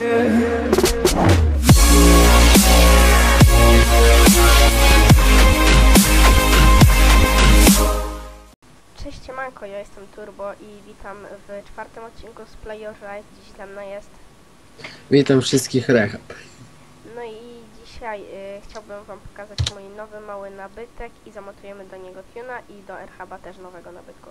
Cześć Siemanko, ja jestem Turbo i witam w czwartym odcinku z Play Your Life. Dziś ze mną jest. Witam wszystkich rechab. No i dzisiaj y, chciałbym wam pokazać mój nowy mały nabytek i zamontujemy do niego tuna i do Erhaba też nowego nabytku.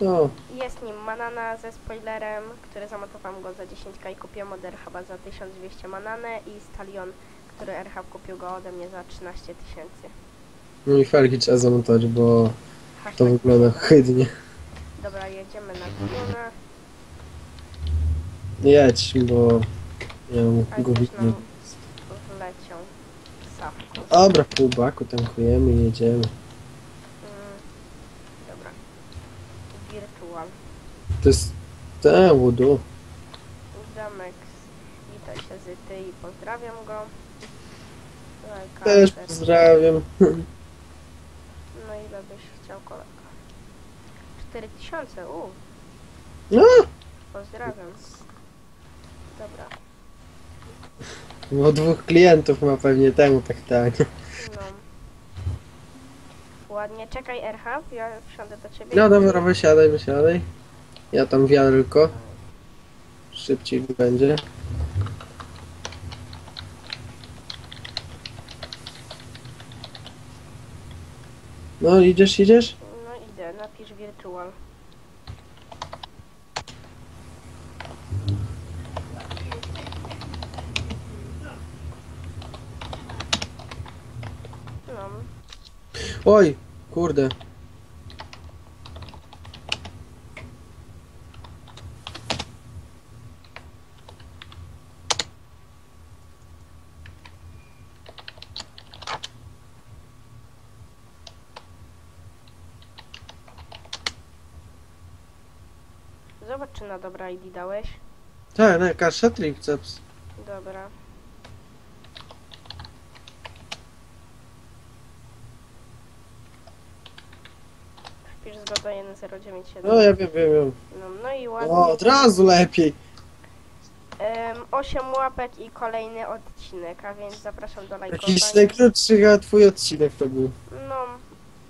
O, Jest nim Manana ze spoilerem, który zamontowałem go za 10k i kupiłem od Erhaba za 1200 Mananę i Stalion, który Erhab kupił go ode mnie za 13 tysięcy. no i felgi trzeba zamontować, bo to Hashtag wygląda tuna. chydnie. Dobra, jedziemy na tuna, Jedź, bo ja ale też nam wleciał. Dobra, pół baku tankujemy i jedziemy. Mm, dobra. Wirtual. To jest... Te, łudu. Zamek wita się z ty i pozdrawiam go. Lajka, Też też. pozdrawiam. No ile byś chciał kolega? 4000, u. No, Pozdrawiam. Dobra, bo dwóch klientów ma pewnie temu tak tanie. no. Ładnie, czekaj RH, ja wsiądę do ciebie. No dobra, wysiadaj, wysiadaj. Ja tam wiarko. Szybciej będzie. No, idziesz, idziesz? No idę, napisz wirtual. No, Oj, kurde. zobacz czy na dobra ID dałeś. Tak, na kasza triceps. Dobra. Zgoda 1097. No, ja wiem, wiem, wiem. No, no i ładnie. O, od razu lepiej. Em, 8 łapek i kolejny odcinek, a więc zapraszam do lajkowania. Jakiś najkrótszy chyba twój odcinek to był. No,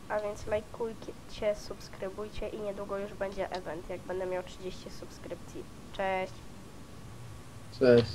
a więc lajkujcie, subskrybujcie i niedługo już będzie event, jak będę miał 30 subskrypcji. Cześć! Cześć.